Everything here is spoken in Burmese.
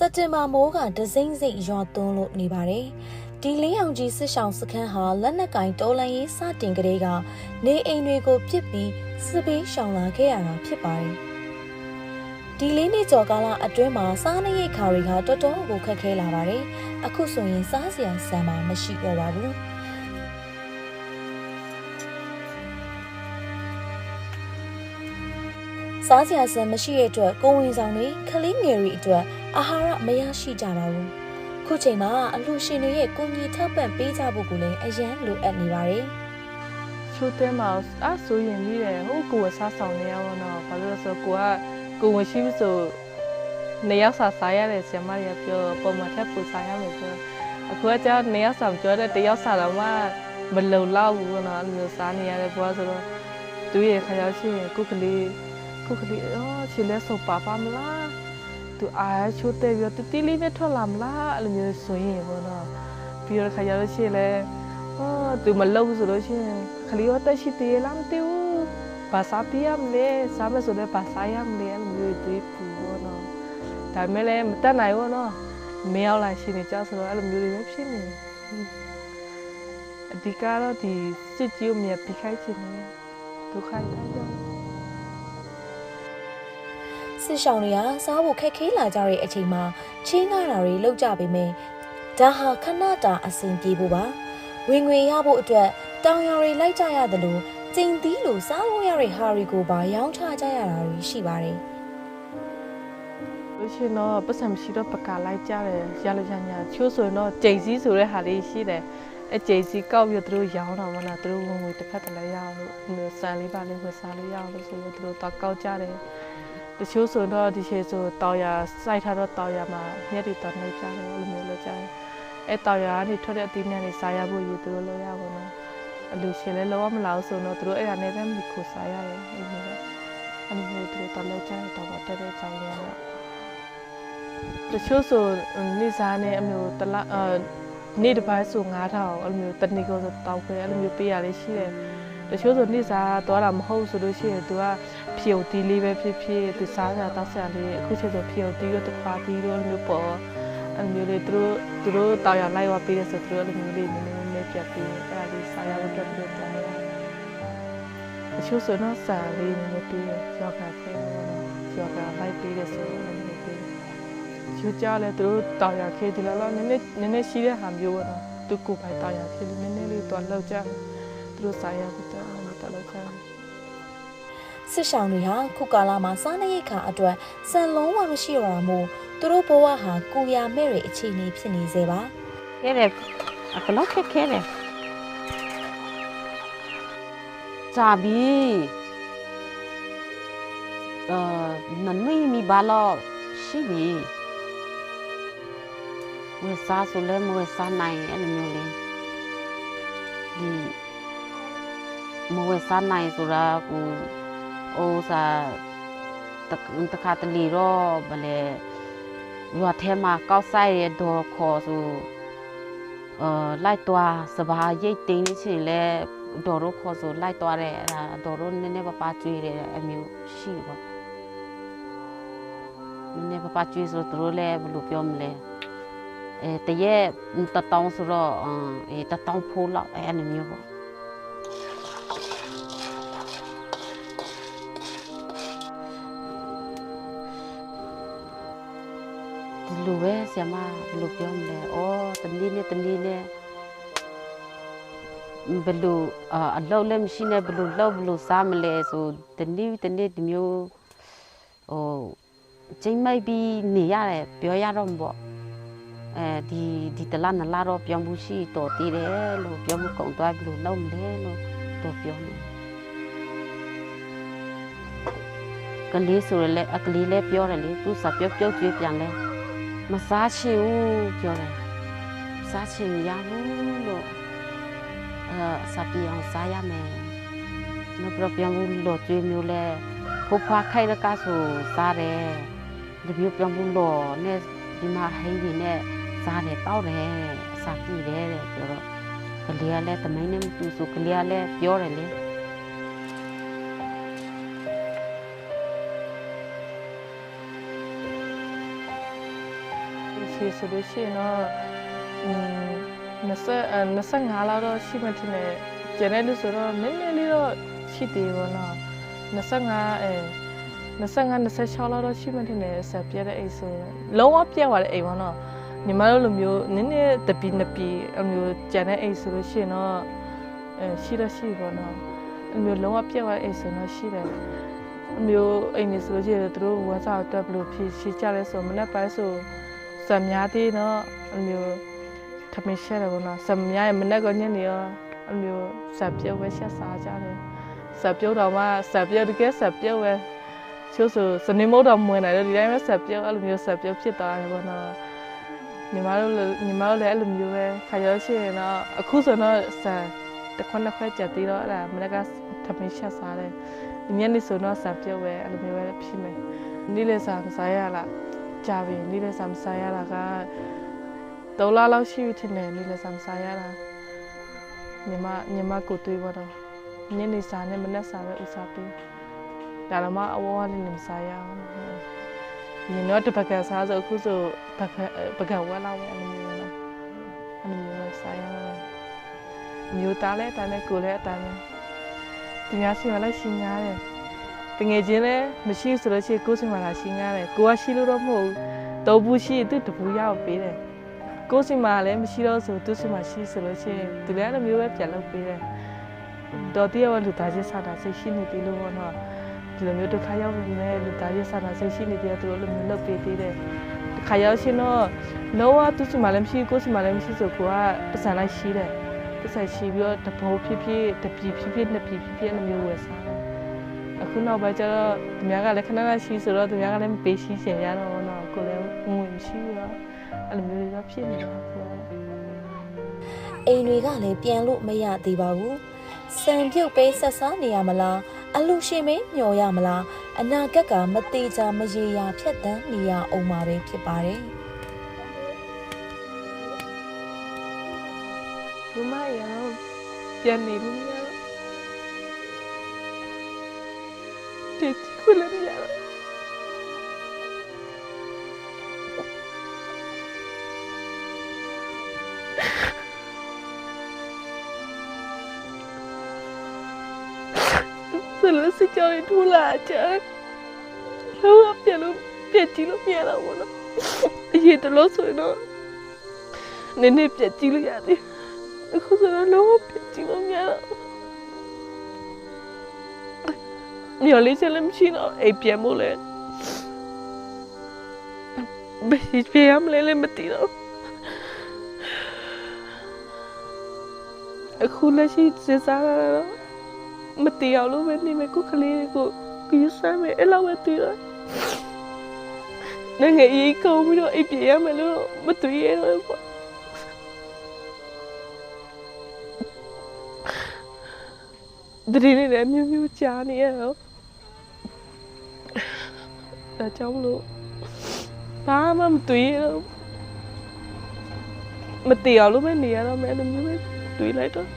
စက်တင်ဘာမိုးကဒစိမ့်စိတ်ရွာသွန်းလို့နေပါတယ်။ဒီလင်းအောင်ကြီးစစ်ဆောင်စခန်းဟာလက်နက်ကင်တော်လန်ရေးစတင်ကလေးကနေအိမ်တွေကိုပြစ်ပြီးစစ်ပေးရှောင်လာခဲ့ရတာဖြစ်ပါတယ်။ဒီလေးနှစ်ကျော်ကာလအတွင်းမှာစားနပ်ရိက္ခာတွေကတော်တော်ကိုခက်ခဲလာပါတယ်။အခုဆိုရင်စားစရာဆန်မှမရှိတော့ပါဘူး။စားစရာဆန်မရှိတဲ့အတွက်ကိုဝင်ဆောင်တွေကလေးငယ်တွေအတွက် အာဟာရမရရှိကြပါဘူးခုချိန်မှာအလှရှင်တွေရဲ့ကိုကြီးထောက်ပံ့ပေးကြဖို့ကိုလည်းအရန်လိုအပ်နေပါတယ်ချိုးတဲမှာအဆိုရင်ပြီးတယ်ဟိုကိုယ်စားဆောင်နေရတော့တော့ဘာလို့လဲဆိုကိုကကိုဝင်ရှိပြီဆိုနေရောက်စားစားရတယ်ဆရာမတွေကပြောပုံမှန်ထက်ပူစားရမယ်ပြောအခုကကျနေရောက်စားပြောတဲ့တယောက်စားတော့မှမလုံလောက်ဘူးနော်အဲ့လိုစားနေရတယ်ဘွားဆိုတော့သူရဲ့ခါရောက်ချင်းကုကလေးကုကလေးအော်ချီလဲဆိုပါပါမလား သူအားချိုးတဲပြီးတူတီလေးနဲ့ထွက်လာမလားအဲ့လိုမျိုးဆိုရင်ဘောနော်ပြီးတော့ခါရောက်ချင်းလဲအော်သူမလုပ်ဆိုလို့ရှိရင်ခလီရောတက်ရှိသေးလားမသိဘူးဘာသာပြရမလဲစားမဆိုလည်းဘာသာရမလဲအဲ့လိုမျိုးတွေးပူတော့နော်ဒါပေမဲ့လည်းမတက်နိုင်ဘူးနော်မရောက်လာရှိနေကြဆိုတော့အဲ့လိုမျိုးတွေပဲဖြစ်နေအဓိကတော့ဒီစစ်ကြီးကိုမြတ်ပြီးခိုင်းချင်တယ်ဒုက္ခတိုင်းကြောင့် စစ်ဆောင်တွေကစားဖို့ခက်ခဲလာကြတဲ့အချိန်မှာချင်းကားတာတွေလောက်ကြပေမဲ့ဒါဟာခဏတာအဆင်ပြေဖို့ပါဝင်ငွေရဖို့အတွက်တောင်ယာတွေလိုက်ကြရတယ်လို့ကျိန်သီးလိုစားလို့ရတဲ့ဟာတွေကိုပါရောင်းချကြရတာတွေရှိပါတယ်လို့ရှိရင်တော့ပတ်စံမရှိတော့ပကာလိုက်ကြတယ်ရလို့ရညာချိုးဆိုရင်တော့ကြိတ်စည်းဆိုတဲ့ဟာလေးရှိတယ်အဲကြိတ်စည်းကောက်ပြီးတော့သူတို့ရောင်းတော့မလားသူတို့ဝင်ငွေတစ်ဖက်တစ်လဲရအောင်လို့မျိုးဆန်လေးပါလေးဝယ်စားလေးရအောင်လို့ဆိုလို့သူတို့တော့ကောက်ကြတယ် တချို့ဆိုတော့ဒီချေဆိုတောင်ရစိုက်ထားတော့တောင်ရမှာမြက်တွေတော့နေကြတယ်အဲ့လိုမျိုးလုပ်ကြတယ်အဲတောင်ရကနေထွက်တဲ့အသီးနှံတွေစားရဖို့ယူသူတို့လုပ်ရပါတော့အလူရှင်လည်းလောမလာဘူးဆိုတော့သူတို့အဲ့ဒါနဲ့ပဲမိခိုစားရတယ်အဲ့လိုမျိုးအဲ့လိုမျိုးသူတို့တော့လုပ်ကြတယ်တော့တက်တဲ့ကြောင်ရတော့တချို့ဆိုနေစားနဲ့အမျိုးတလအာနေ့တစ်ပိုင်းဆို9000အဲ့လိုမျိုးတနည်းကောဆိုတောက်ခွဲအဲ့လိုမျိုးပေးရလေးရှိတယ်တချို့ဆိုနေစားသွားတာမဟုတ်ဆိုလို့ရှိရင် तू က ဖြုတ်တီးလေးပဲဖြစ်ဖြစ်သူစားကြတောက်ဆက်လေးအခုချက်ဆိုဖြုတ်တီးတော့တစ်ခါတီးတော့မျိုးပေါ်အဲ့လိုမျိုးလေးသူတို့သူတို့တောက်ရလိုက်ဝပေးတယ်ဆိုသူတို့အဲ့လိုမျိုးလေးနည်းနည်းလေးပြတ်ပြီးအဲ့ဒါလေးစားရဖို့အတွက်သူတို့တောင်းရတယ်တချို့ဆိုတော့စားလေးနည်းနည်းပြီးရောက်ကခဲရောက်ကလိုက်ပေးတယ်ဆိုတော့အဲ့လိုမျိုးပေးချိုးကြလဲသူတို့တောင်ရခေးဒီလောက်လောက်နည်းနည်းနည်းနည်းရှိတဲ့ဟာမျိုးပေါ့နော်သူကိုယ်ပိုင်တောင်ရခေးလေးနည်းနည်းလေးတော့လောက်ကြတယ်သူတို့ဆိုင်ရဖို့တော့မတော်လောက်ကြတယ် စစ်ဆောင်တွေဟာခုကာလမှာစားနပ်ရိက္ခာအတွက်စံလုံးဝမရှိတော့တာမို့သူတို့ဘဝဟာကိုရမဲ့တွေအခြေအနေဖြစ်နေစေပါခဲတယ်အကလောက်ခက်ခဲတယ်စာဘီအာနနွေမီဘာလို့ရှိပြီဝယ်စားဆိုလဲမဝယ်စားနိုင်အဲ့လိုမျိုးလေးဒီမဝယ်စားနိုင်ဆိုတာကို ဟိုစာတခါတလေတော့ဗလဲရွာထဲမှာကောက်ဆိုင်ရဲ့ဒေါ်ခေါ်ဆိုအာလိုက်သွားစဘာရိတ်တင်းနေချင်လဲဒေါ်တို့ခေါ်ဆိုလိုက်သွားတဲ့အဲဒါဒေါ်တို့နည်းနည်းပါးပါးကျွေးတယ်အမျိုးရှိပေါ့နည်းနည်းပါးပါးကျွေးဆိုသူတို့လည်းဘယ်လိုပြောမလဲအဲတရက်တတောင်းဆိုတော့အဲတတောင်းဖိုးလောက်အဲအဲ့လိုမျိုးပေါ့ ဆရာမဘယ်လိုပြောမလဲဩတနည်းနဲ့တနည်းနဲ့ဘယ်လိုအာအလောက်လည်းမရှိနဲ့ဘယ်လိုလောက်ဘယ်လိုစားမလဲဆိုတနည်းတနည်းဒီမျိုးဟိုချိန်မိုက်ပြီးနေရတယ်ပြောရတော့မှာပေါ့အဲဒီဒီတလားနလားတော့ပြောင်းမှုရှိတော်တည်တယ်လို့ပြောမှုကုံသွားဘယ်လိုလုပ်မလဲလို့တော့ပြောနေကလေးဆိုရလဲအကလေးလည်းပြောတယ်လေသူစာပြောပြောကြွေးပြန်လဲ မစားချင်ဘူးပြောတယ်မစားချင်မရဘူးလို့အဲစားပြအောင်စားရမယ်မပြပြောင်းဘူးလို့ကြွေးမျိုးလဲဖဖွားခိုင်ရကဆိုစားတယ်ဒီမျိုးပြောင်းဘူးလို့နဲ့ဒီမှာဟိန်းဒီနဲ့စားတယ်တောက်တယ်စားကြည့်တယ်တဲ့ပြောတော့ကလေးကလည်းတမိုင်းနဲ့မတူဆိုကလေးကလည်းပြောတယ်လေ စချီဆိုလို့ရှိရင်တော့อืม20 25လောက်တော့ရှိမှထင်တယ်ကျန်တဲ့လူဆိုတော့နည်းနည်းလေးတော့ရှိသေးဘောနော်25အဲ25 26လောက်တော့ရှိမှထင်တယ်ဆက်ပြတဲ့အိမ်ဆိုရင်လုံးဝပြတ်သွားတဲ့အိမ်ဘောနော်ညီမတို့လိုမျိုးနည်းနည်းတပီနှစ်ပီအမျိုးကျန်တဲ့အိမ်ဆိုလို့ရှိရင်တော့အဲရှိတော့ရှိဘောနော်အမျိုးလုံးဝပြတ်သွားတဲ့အိမ်ဆိုတော့ရှိတယ်အမျိုးအိမ်နေဆိုလို့ရှိရင်သူတို့ဝမ်းစာအတွက်ဘယ်လိုဖြည့်ရှင်းကြလဲဆိုမနေ့ပိုင်းဆို စံများသေးနော်အမျိုးထမင်းရှဲတယ်ဘောနော်စံများရဲ့မနေ့ကညနေရောအမျိုးစပ်ပြုတ်ဝဲရှက်စားကြတယ်စပ်ပြုတ်တော့မှစပ်ပြုတ်တကယ်စပ်ပြုတ်ဝဲချို့ဆိုစနေမို့တော့မဝင်နိုင်တော့ဒီတိုင်းပဲစပ်ပြုတ်အဲ့လိုမျိုးစပ်ပြုတ်ဖြစ်သွားတယ်ဘောနော်ညီမတို့လည်းညီမတို့လည်းအဲ့လိုမျိုးပဲခါရောရှိရင်တော့အခုဆိုတော့စံတစ်ခွက်နှစ်ခွက်ကြက်သေးတော့အဲ့ဒါမနေ့ကထမင်းရှက်စားတယ်ညနေဆိုတော့စာပြုတ်ပဲအဲ့လိုမျိုးပဲဖြစ်မယ်နေ့လေစာမစားရလား ကြာပြီနေ့လေစာမစားရတာကဒေါ်လာလောက်ရှိပြီထင်တယ်နေ့လေစာမစားရတာညီမညီမကိုတွေးပါတော့ညနေစာနဲ့မနက်စာပဲဥစားပေးဒါတော့မှအဝဝလေးနေမစားရအောင်ညီတော့တပကံစားဆိုအခုဆိုပကံပကံဝက်လောက်ပဲအဲ့လိုမျိုးနော်အဲ့လိုမျိုးပဲစားရတယ်မျိုးသားလဲတားနဲ့ကိုလည်းအတန်းပဲသူများစီမှာလည်းရှင်းရတယ် တငယ်ချင်းလည်းမရှိဘူးဆိုလို့ရှိရင်ကိုယ်စီမှာလာရှင်းရတယ်ကိုကရှိလို့တော့မဟုတ်ဘူးတော့ဘူးရှိရင်သူတပူရအောင်ပေးတယ်ကိုယ်စီမှာလည်းမရှိတော့ဆိုသူစီမှာရှိဆိုလို့ရှိရင်သူလည်းအဲ့လိုမျိုးပဲပြန်လုပ်ပေးတယ်တော်တည်းရောလူသားချင်းစာတာစိတ်ရှိနေသေးလို့ပေါ့နော်ဒီလိုမျိုးဒုက္ခရောက်နေတယ်လူသားချင်းစာတာစိတ်ရှိနေတယ်သူတို့လိုမျိုးလုပ်ပေးသေးတယ်တစ်ခါရောက်ရှင်တော့လောကသူစီမှာလည်းမရှိကိုယ်စီမှာလည်းမရှိဆိုကိုကပတ်စံလိုက်ရှိတယ်ပတ်ဆက်ရှိပြီးတော့တဘောဖြစ်ဖြစ်တပြီဖြစ်ဖြစ်နှစ်ပြီဖြစ်ဖြစ်အဲ့လိုမျိုးဝယ်စားတယ် အခုနောက်ပိုင်းကျတော့သူများကလည်းခဏခဏရှိဆိုတော့သူများကလည်းမပေးရှိချင်ရတော့တော့ကိုယ်လည်းငွေမရှိဘူးတော့အဲ့လိုမျိုးတွေကဖြစ်နေတာဆိုတော့အိမ်တွေကလည်းပြန်လို့မရသေးပါဘူးစံပြုတ်ပေးဆက်စားနေရမလားအလူရှင်မင်းမျော်ရမလားအနာဂတ်ကမသေးချာမရေရာဖြတ်တန်းနေရအောင်မှာပဲဖြစ်ပါတယ်လူမရအောင်ပြန်နေလို့ တော့တိတ်ခွလည်းမရတော့ဆလစကြောင်ထူလာချာလောကပြန်လို့ပြက်ကြည့်လို့မရတော့ဘူးနော်အရေးတလို့ဆိုရင်တော့နည်းနည်းပြက်ကြည့်လို့ရတယ်အခုဆိုတော့လုံးဝပြစ်ကြည့်လို့မရတော့ ညလေးချက်လည်းမရှိတော့အိပ်ပြန်မို့လဲဘယ်ပြရမလဲလည်းမသိတော့အခုလက်ရှိစစ်စားရတော့မသိအောင်လို့ပဲနေမယ်ကိုကလေးကိုကိုယူစားမယ်အဲ့လိုပဲသိတော့ငယ်ရေးကောင်းပြီးတော့အိပ်ပြရမယ်လို့မတွေ့ရတော့ဘူးဒရီနေလည်းမြူးမြူးကြားနေရတော့ ဒါကြောင့်မလို့ဘာမှမတွေ့ရတော့မတရားလို့ပဲနေရတော့မယ်အဲ့လိုမျိုးပဲတွေ့လိုက်တော့